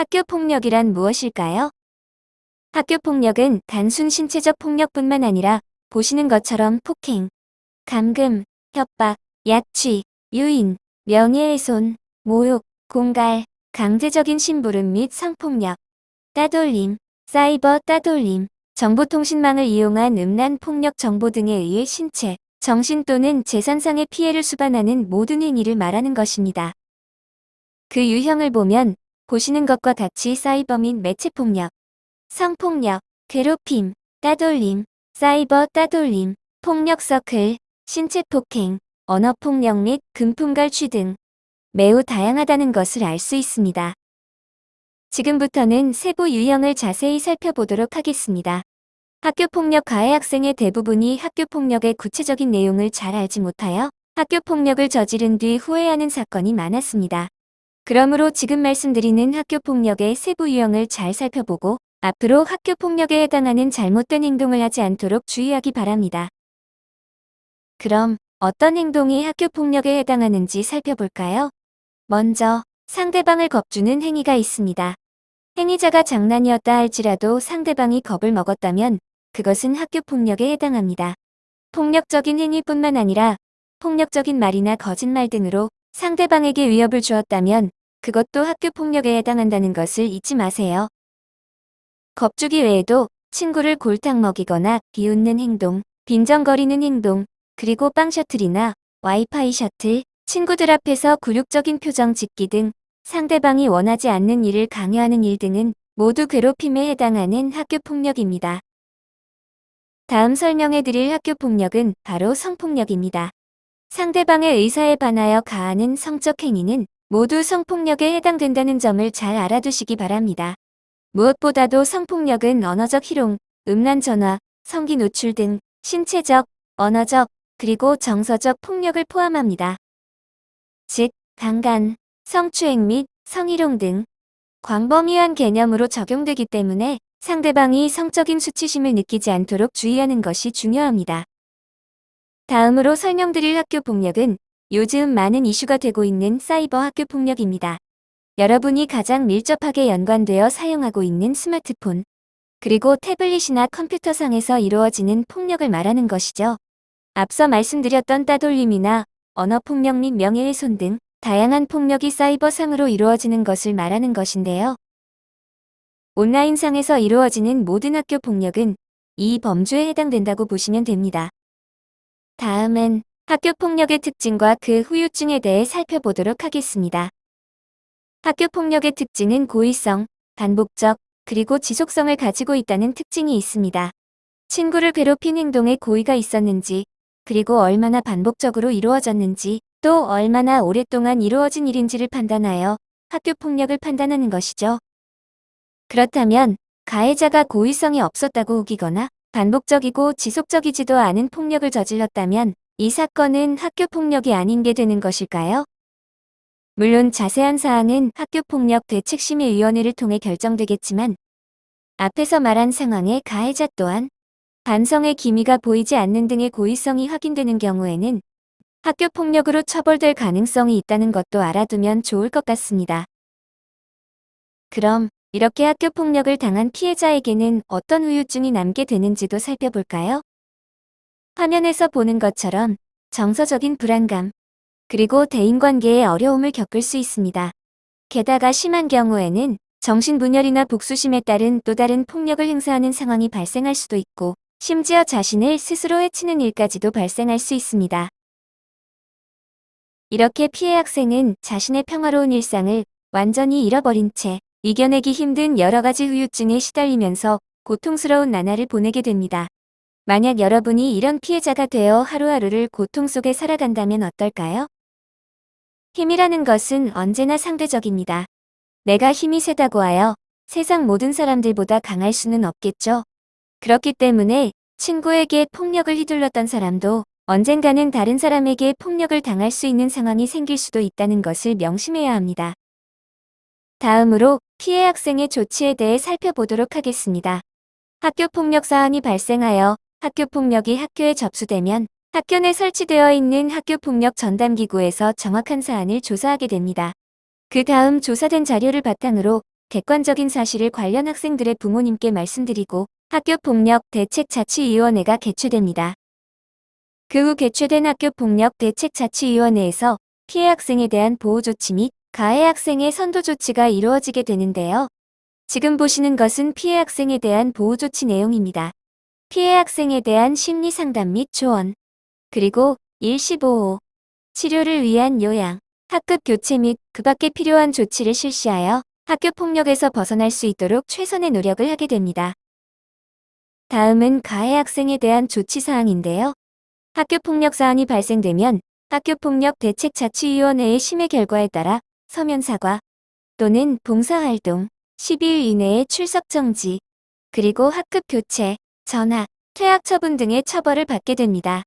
학교 폭력이란 무엇일까요? 학교 폭력은 단순 신체적 폭력뿐만 아니라 보시는 것처럼 폭행, 감금, 협박, 약취, 유인, 명예훼손, 모욕, 공갈, 강제적인 심부름 및 성폭력, 따돌림, 사이버 따돌림, 정보통신망을 이용한 음란 폭력 정보 등에 의해 신체, 정신 또는 재산상의 피해를 수반하는 모든 행위를 말하는 것입니다. 그 유형을 보면 보시는 것과 같이 사이버 및 매체폭력, 성폭력, 괴롭힘, 따돌림, 사이버 따돌림, 폭력 서클, 신체 폭행, 언어 폭력 및 금품갈취 등 매우 다양하다는 것을 알 수 있습니다. 지금부터는 세부 유형을 자세히 살펴보도록 하겠습니다. 학교폭력 가해 학생의 대부분이 학교폭력의 구체적인 내용을 잘 알지 못하여 학교폭력을 저지른 뒤 후회하는 사건이 많았습니다. 그러므로 지금 말씀드리는 학교폭력의 세부 유형을 잘 살펴보고 앞으로 학교폭력에 해당하는 잘못된 행동을 하지 않도록 주의하기 바랍니다. 그럼 어떤 행동이 학교폭력에 해당하는지 살펴볼까요? 먼저 상대방을 겁주는 행위가 있습니다. 행위자가 장난이었다 할지라도 상대방이 겁을 먹었다면 그것은 학교폭력에 해당합니다. 폭력적인 행위뿐만 아니라 폭력적인 말이나 거짓말 등으로 상대방에게 위협을 주었다면 그것도 학교 폭력에 해당한다는 것을 잊지 마세요. 겁주기 외에도 친구를 골탕 먹이거나 비웃는 행동, 빈정거리는 행동, 그리고 빵 셔틀이나 와이파이 셔틀, 친구들 앞에서 굴욕적인 표정 짓기 등 상대방이 원하지 않는 일을 강요하는 일 등은 모두 괴롭힘에 해당하는 학교 폭력입니다. 다음 설명해 드릴 학교 폭력은 바로 성폭력입니다. 상대방의 의사에 반하여 가하는 성적 행위는 모두 성폭력에 해당된다는 점을 잘 알아두시기 바랍니다. 무엇보다도 성폭력은 언어적 희롱, 음란 전화, 성기 노출 등 신체적, 언어적, 그리고 정서적 폭력을 포함합니다. 즉, 강간, 성추행 및 성희롱 등 광범위한 개념으로 적용되기 때문에 상대방이 성적인 수치심을 느끼지 않도록 주의하는 것이 중요합니다. 다음으로 설명드릴 학교 폭력은 요즘 많은 이슈가 되고 있는 사이버 학교 폭력입니다. 여러분이 가장 밀접하게 연관되어 사용하고 있는 스마트폰, 그리고 태블릿이나 컴퓨터상에서 이루어지는 폭력을 말하는 것이죠. 앞서 말씀드렸던 따돌림이나 언어폭력 및 명예훼손 등 다양한 폭력이 사이버상으로 이루어지는 것을 말하는 것인데요. 온라인상에서 이루어지는 모든 학교 폭력은 이 범주에 해당된다고 보시면 됩니다. 다음은 학교 폭력의 특징과 그 후유증에 대해 살펴보도록 하겠습니다. 학교 폭력의 특징은 고의성, 반복적, 그리고 지속성을 가지고 있다는 특징이 있습니다. 친구를 괴롭힌 행동에 고의가 있었는지, 그리고 얼마나 반복적으로 이루어졌는지, 또 얼마나 오랫동안 이루어진 일인지를 판단하여 학교 폭력을 판단하는 것이죠. 그렇다면 가해자가 고의성이 없었다고 우기거나 반복적이고 지속적이지도 않은 폭력을 저질렀다면 이 사건은 학교 폭력이 아닌 게 되는 것일까요? 물론 자세한 사항은 학교폭력 대책심의위원회를 통해 결정되겠지만 앞에서 말한 상황의 가해자 또한 반성의 기미가 보이지 않는 등의 고의성이 확인되는 경우에는 학교폭력으로 처벌될 가능성이 있다는 것도 알아두면 좋을 것 같습니다. 그럼 이렇게 학교폭력을 당한 피해자에게는 어떤 후유증이 남게 되는지도 살펴볼까요? 화면에서 보는 것처럼 정서적인 불안감, 그리고 대인관계에 어려움을 겪을 수 있습니다. 게다가 심한 경우에는 정신분열이나 복수심에 따른 또 다른 폭력을 행사하는 상황이 발생할 수도 있고 심지어 자신을 스스로 해치는 일까지도 발생할 수 있습니다. 이렇게 피해 학생은 자신의 평화로운 일상을 완전히 잃어버린 채 이겨내기 힘든 여러 가지 후유증에 시달리면서 고통스러운 나날을 보내게 됩니다. 만약 여러분이 이런 피해자가 되어 하루하루를 고통 속에 살아간다면 어떨까요? 힘이라는 것은 언제나 상대적입니다. 내가 힘이 세다고 하여 세상 모든 사람들보다 강할 수는 없겠죠. 그렇기 때문에 친구에게 폭력을 휘둘렀던 사람도 언젠가는 다른 사람에게 폭력을 당할 수 있는 상황이 생길 수도 있다는 것을 명심해야 합니다. 다음으로 피해 학생의 조치에 대해 살펴보도록 하겠습니다. 학교 폭력 사안이 발생하여 학교 폭력이 학교에 접수되면 학교 내 설치되어 있는 학교폭력 전담기구에서 정확한 사안을 조사하게 됩니다. 그 다음 조사된 자료를 바탕으로 객관적인 사실을 관련 학생들의 부모님께 말씀드리고 학교폭력 대책자치위원회가 개최됩니다. 그 후 개최된 학교폭력 대책자치위원회에서 피해 학생에 대한 보호 조치 및 가해 학생의 선도 조치가 이루어지게 되는데요. 지금 보시는 것은 피해 학생에 대한 보호 조치 내용입니다. 피해 학생에 대한 심리 상담 및 조언, 그리고 일시보호, 치료를 위한 요양, 학급 교체 및 그 밖에 필요한 조치를 실시하여 학교 폭력에서 벗어날 수 있도록 최선의 노력을 하게 됩니다. 다음은 가해 학생에 대한 조치 사항인데요. 학교 폭력 사안이 발생되면 학교 폭력 대책 자치위원회의 심의 결과에 따라 서면 사과 또는 봉사활동 12일 이내에 출석 정지 그리고 학급 교체, 전학, 퇴학 처분 등의 처벌을 받게 됩니다.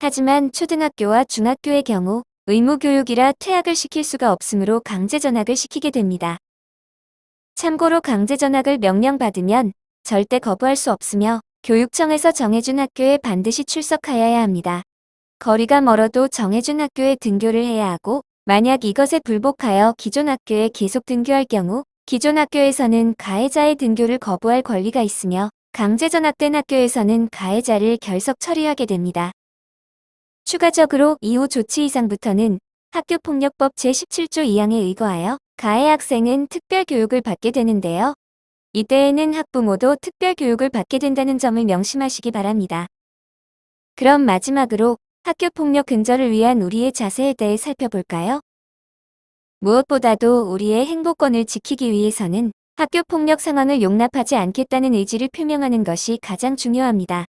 하지만 초등학교와 중학교의 경우 의무교육이라 퇴학을 시킬 수가 없으므로 강제 전학을 시키게 됩니다. 참고로 강제 전학을 명령받으면 절대 거부할 수 없으며 교육청에서 정해준 학교에 반드시 출석하여야 합니다. 거리가 멀어도 정해준 학교에 등교를 해야 하고 만약 이것에 불복하여 기존 학교에 계속 등교할 경우 기존 학교에서는 가해자의 등교를 거부할 권리가 있으며 강제 전학된 학교에서는 가해자를 결석 처리하게 됩니다. 추가적으로 이후 조치 이상부터는 학교폭력법 제17조 2항에 의거하여 가해 학생은 특별교육을 받게 되는데요. 이때에는 학부모도 특별교육을 받게 된다는 점을 명심하시기 바랍니다. 그럼 마지막으로 학교폭력 근절을 위한 우리의 자세에 대해 살펴볼까요? 무엇보다도 우리의 행복권을 지키기 위해서는 학교 폭력 상황을 용납하지 않겠다는 의지를 표명하는 것이 가장 중요합니다.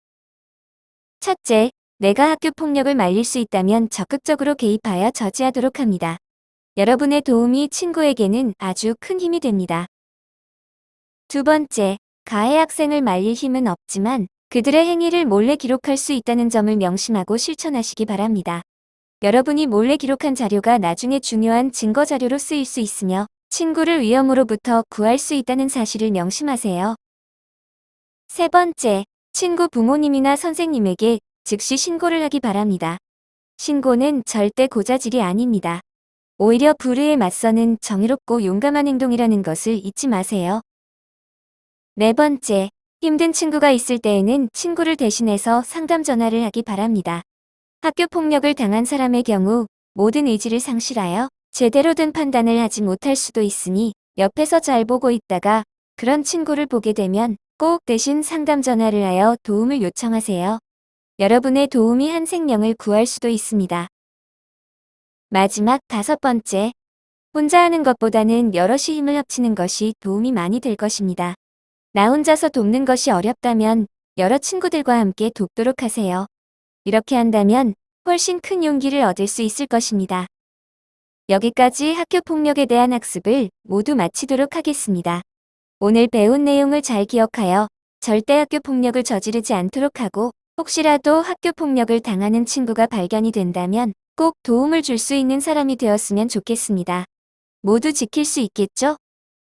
첫째, 내가 학교 폭력을 말릴 수 있다면 적극적으로 개입하여 저지하도록 합니다. 여러분의 도움이 친구에게는 아주 큰 힘이 됩니다. 두 번째, 가해 학생을 말릴 힘은 없지만 그들의 행위를 몰래 기록할 수 있다는 점을 명심하고 실천하시기 바랍니다. 여러분이 몰래 기록한 자료가 나중에 중요한 증거 자료로 쓰일 수 있으며 친구를 위험으로부터 구할 수 있다는 사실을 명심하세요. 세 번째, 친구 부모님이나 선생님에게 즉시 신고를 하기 바랍니다. 신고는 절대 고자질이 아닙니다. 오히려 불의에 맞서는 정의롭고 용감한 행동이라는 것을 잊지 마세요. 네 번째, 힘든 친구가 있을 때에는 친구를 대신해서 상담 전화를 하기 바랍니다. 학교 폭력을 당한 사람의 경우 모든 의지를 상실하여 제대로 된 판단을 하지 못할 수도 있으니 옆에서 잘 보고 있다가 그런 친구를 보게 되면 꼭 대신 상담 전화를 하여 도움을 요청하세요. 여러분의 도움이 한 생명을 구할 수도 있습니다. 마지막 다섯 번째. 혼자 하는 것보다는 여럿이 힘을 합치는 것이 도움이 많이 될 것입니다. 나 혼자서 돕는 것이 어렵다면 여러 친구들과 함께 돕도록 하세요. 이렇게 한다면 훨씬 큰 용기를 얻을 수 있을 것입니다. 여기까지 학교 폭력에 대한 학습을 모두 마치도록 하겠습니다. 오늘 배운 내용을 잘 기억하여 절대 학교 폭력을 저지르지 않도록 하고 혹시라도 학교 폭력을 당하는 친구가 발견이 된다면 꼭 도움을 줄 수 있는 사람이 되었으면 좋겠습니다. 모두 지킬 수 있겠죠?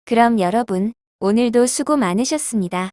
그럼 여러분, 오늘도 수고 많으셨습니다.